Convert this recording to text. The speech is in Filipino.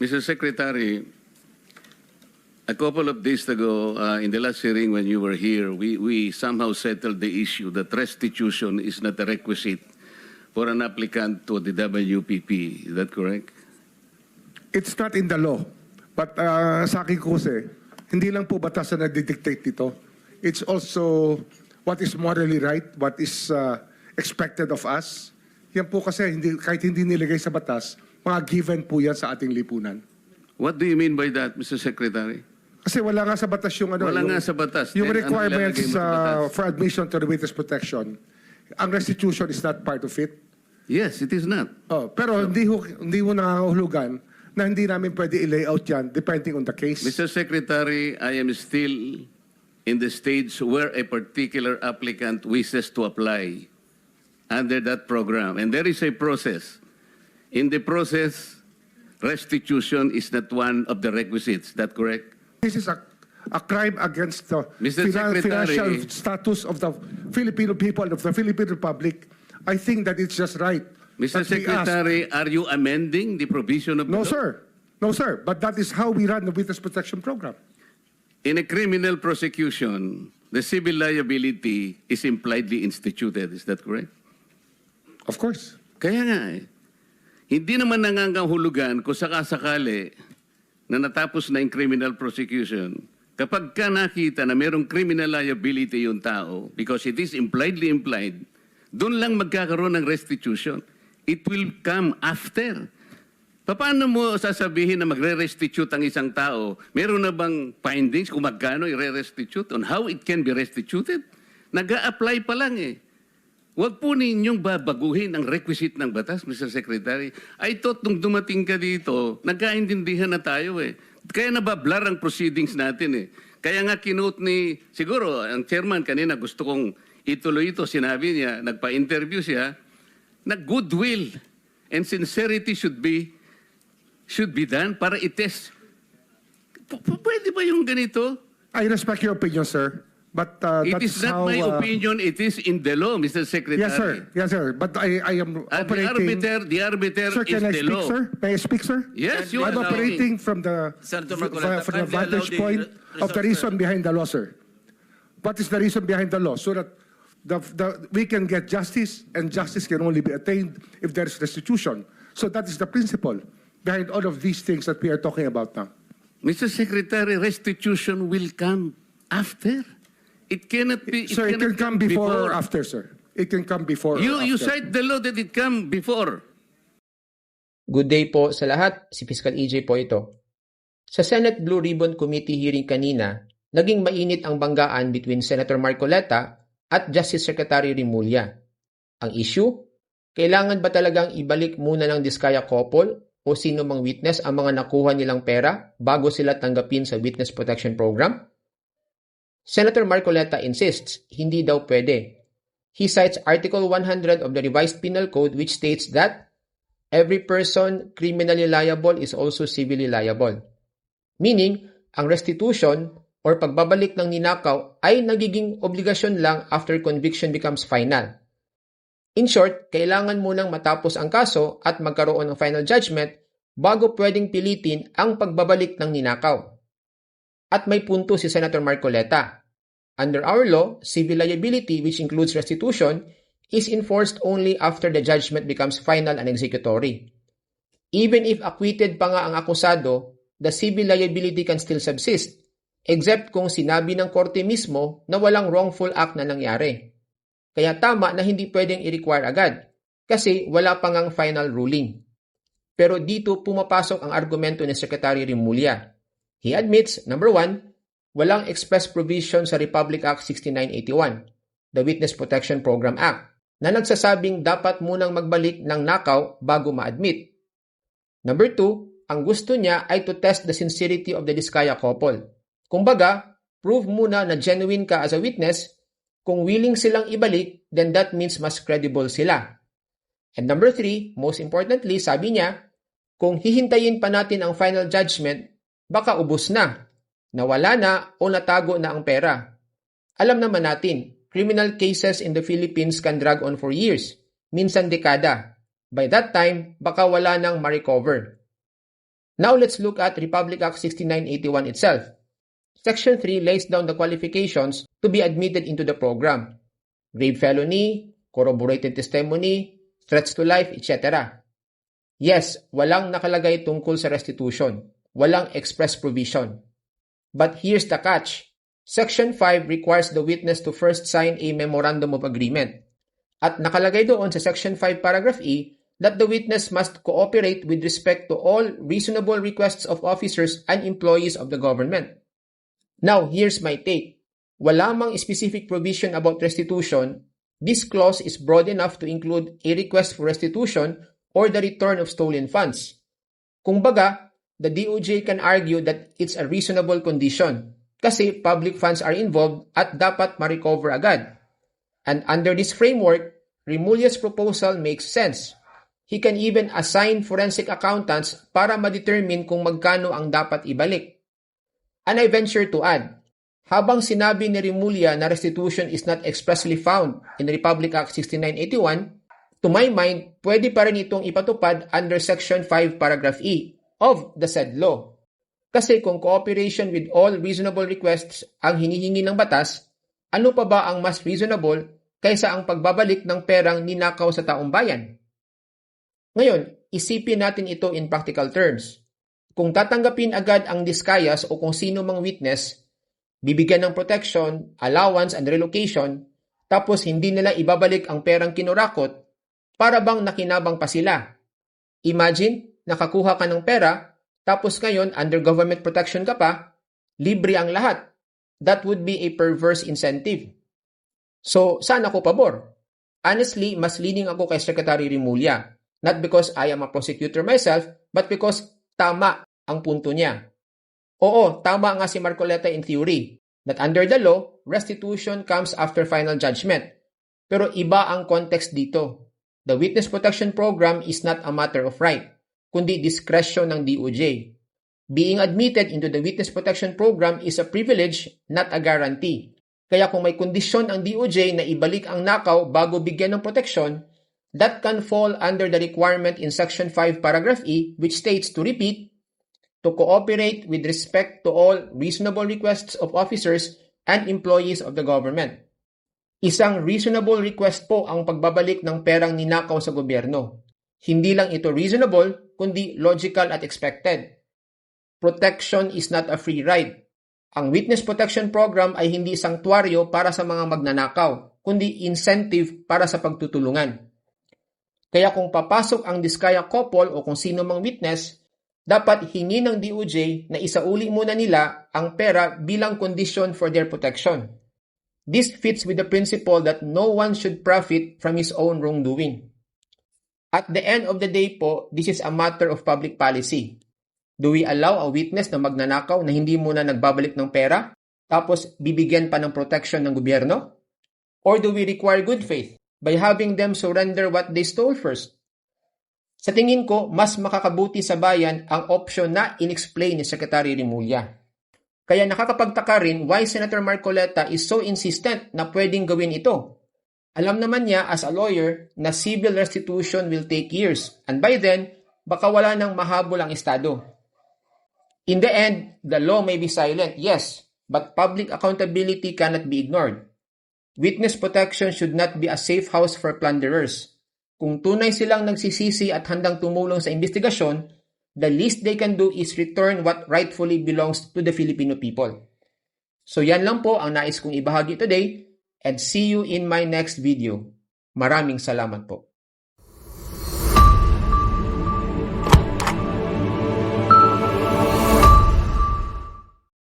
Mr. Secretary, a couple of days ago, uh, in the last hearing when you were here, we, we somehow settled the issue that restitution is not a requisite for an applicant to the WPP. Is that correct? It's not in the law. But uh, sa akin kasi, hindi lang po batas na nagdidictate dito. It's also what is morally right, what is uh, expected of us. Yan po kasi hindi, kahit hindi nilagay sa batas, mga given po yan sa ating lipunan. What do you mean by that, Mr. Secretary? Kasi wala nga sa batas yung ano. Wala yung, nga sa batas. Yung Then, ano requirements sa uh, for admission to the witness protection, ang restitution is not part of it. Yes, it is not. Oh, pero hindi ho, hindi mo nangangahulugan na hindi namin pwede i-layout yan depending on the case. Mr. Secretary, I am still in the stage where a particular applicant wishes to apply under that program. And there is a process. In the process, restitution is not one of the requisites. That correct? This is a, a crime against the Mr. Secretary- financial status of the Filipino people, of the Philippine Republic. I think that it's just right. Mr. ask- Secretary, are you amending the provision of No, sir. No, sir. But that is how we run the witness protection program. In a criminal prosecution, the civil liability is impliedly instituted. Is that correct? Of course. Kaya nga eh. Hindi naman nangangahulugan kung sakasakali na natapos na yung criminal prosecution, kapag ka nakita na merong criminal liability yung tao, because it is impliedly implied, doon lang magkakaroon ng restitution. It will come after. Paano mo sasabihin na magre-restitute ang isang tao? Meron na bang findings kung magkano i-restitute on how it can be restituted? Nag-a-apply pa lang eh. Huwag po ninyong babaguhin ang requisite ng batas, Mr. Secretary. I thought nung dumating ka dito, nagkaintindihan na tayo eh. Kaya nabablar ang proceedings natin eh. Kaya nga kinote ni, siguro, ang chairman kanina gusto kong ituloy ito, sinabi niya, nagpa-interview siya, na goodwill and sincerity should be should be done para itest. Pwede ba yung ganito? I respect your opinion, sir. But uh, It is not how, my uh, opinion, it is in the law, Mr. Secretary. Yes, sir. Yes, sir. But I, I am At the operating... arbiter, the arbiter Sir, is can I the speak, law. sir? May I speak, sir? Yes, you I'm are operating from the, Senator from Marcoleta, from the kindly allow vantage the point of the reason behind the law, sir. What is the reason behind the law? So that the, the, we can get justice, and justice can only be attained if there is restitution. So that is the principle behind all of these things that we are talking about now. Mr. Secretary, restitution will come after. It cannot be. Sir, it can cannot come before or after, sir. It can come before You or you after. cite the law that it come before. Good day po sa lahat, si Fiscal EJ po ito. Sa Senate Blue Ribbon Committee hearing kanina, naging mainit ang banggaan between Senator Marcoleta at Justice Secretary Rimulya. Ang issue, kailangan ba talagang ibalik muna ng Diskaya couple o sino mang witness ang mga nakuha nilang pera bago sila tanggapin sa Witness Protection Program? Senator Marcoleta insists hindi daw pwede. He cites Article 100 of the Revised Penal Code which states that every person criminally liable is also civilly liable. Meaning, ang restitution or pagbabalik ng ninakaw ay nagiging obligasyon lang after conviction becomes final. In short, kailangan munang matapos ang kaso at magkaroon ng final judgment bago pwedeng pilitin ang pagbabalik ng ninakaw. At may punto si Senator Marcoleta. Under our law, civil liability, which includes restitution, is enforced only after the judgment becomes final and executory. Even if acquitted pa nga ang akusado, the civil liability can still subsist, except kung sinabi ng korte mismo na walang wrongful act na nangyari. Kaya tama na hindi pwedeng i-require agad, kasi wala pa ngang final ruling. Pero dito pumapasok ang argumento ni Secretary Rimulya. He admits, number one, walang express provision sa Republic Act 6981, the Witness Protection Program Act, na nagsasabing dapat munang magbalik ng nakaw bago ma-admit. Number two, ang gusto niya ay to test the sincerity of the Diskaya couple. Kumbaga, prove muna na genuine ka as a witness. Kung willing silang ibalik, then that means mas credible sila. And number three, most importantly, sabi niya, kung hihintayin pa natin ang final judgment, baka ubos na, nawala na o natago na ang pera. Alam naman natin, criminal cases in the Philippines can drag on for years, minsan dekada. By that time, baka wala nang ma-recover. Now let's look at Republic Act 6981 itself. Section 3 lays down the qualifications to be admitted into the program. Grave felony, corroborated testimony, threats to life, etc. Yes, walang nakalagay tungkol sa restitution. Walang express provision. But here's the catch. Section 5 requires the witness to first sign a memorandum of agreement. At nakalagay doon sa Section 5 paragraph E that the witness must cooperate with respect to all reasonable requests of officers and employees of the government. Now, here's my take. Wala mang specific provision about restitution, this clause is broad enough to include a request for restitution or the return of stolen funds. Kung baga, the DOJ can argue that it's a reasonable condition kasi public funds are involved at dapat ma-recover agad. And under this framework, Remulla's proposal makes sense. He can even assign forensic accountants para ma-determine kung magkano ang dapat ibalik. And I venture to add, habang sinabi ni Remulla na restitution is not expressly found in Republic Act 6981, to my mind, pwede pa rin itong ipatupad under Section 5 Paragraph E of the said law. Kasi kung cooperation with all reasonable requests ang hinihingi ng batas, ano pa ba ang mas reasonable kaysa ang pagbabalik ng perang ninakaw sa taong bayan? Ngayon, isipin natin ito in practical terms. Kung tatanggapin agad ang diskayas o kung sino mang witness, bibigyan ng protection, allowance, and relocation, tapos hindi nila ibabalik ang perang kinurakot, para bang nakinabang pa sila. Imagine, nakakuha ka ng pera, tapos ngayon under government protection ka pa, libre ang lahat. That would be a perverse incentive. So, saan ako pabor? Honestly, mas leaning ako kay Secretary Rimulya. Not because I am a prosecutor myself, but because tama ang punto niya. Oo, tama nga si Marcoleta in theory that under the law, restitution comes after final judgment. Pero iba ang context dito. The Witness Protection Program is not a matter of right, kundi discretion ng DOJ. Being admitted into the Witness Protection Program is a privilege, not a guarantee. Kaya kung may kondisyon ang DOJ na ibalik ang nakaw bago bigyan ng proteksyon, that can fall under the requirement in Section 5 Paragraph E which states to repeat, to cooperate with respect to all reasonable requests of officers and employees of the government. Isang reasonable request po ang pagbabalik ng perang ninakaw sa gobyerno. Hindi lang ito reasonable, kundi logical at expected. Protection is not a free ride. Ang Witness Protection Program ay hindi sanktuaryo para sa mga magnanakaw, kundi incentive para sa pagtutulungan. Kaya kung papasok ang Diskaya couple o kung sino mang witness, dapat hingi ng DOJ na isauli muna nila ang pera bilang condition for their protection. This fits with the principle that no one should profit from his own wrongdoing. At the end of the day po, this is a matter of public policy. Do we allow a witness na magnanakaw na hindi muna nagbabalik ng pera, tapos bibigyan pa ng protection ng gobyerno? Or do we require good faith by having them surrender what they stole first? Sa tingin ko, mas makakabuti sa bayan ang option na inexplain ni Secretary Rimulya. Kaya nakakapagtaka rin why Senator Marcoleta is so insistent na pwedeng gawin ito. Alam naman niya as a lawyer na civil restitution will take years and by then, baka wala nang mahabol ang Estado. In the end, the law may be silent, yes, but public accountability cannot be ignored. Witness protection should not be a safe house for plunderers. Kung tunay silang nagsisisi at handang tumulong sa investigasyon, the least they can do is return what rightfully belongs to the Filipino people. So yan lang po ang nais kong ibahagi today and see you in my next video. Maraming salamat po.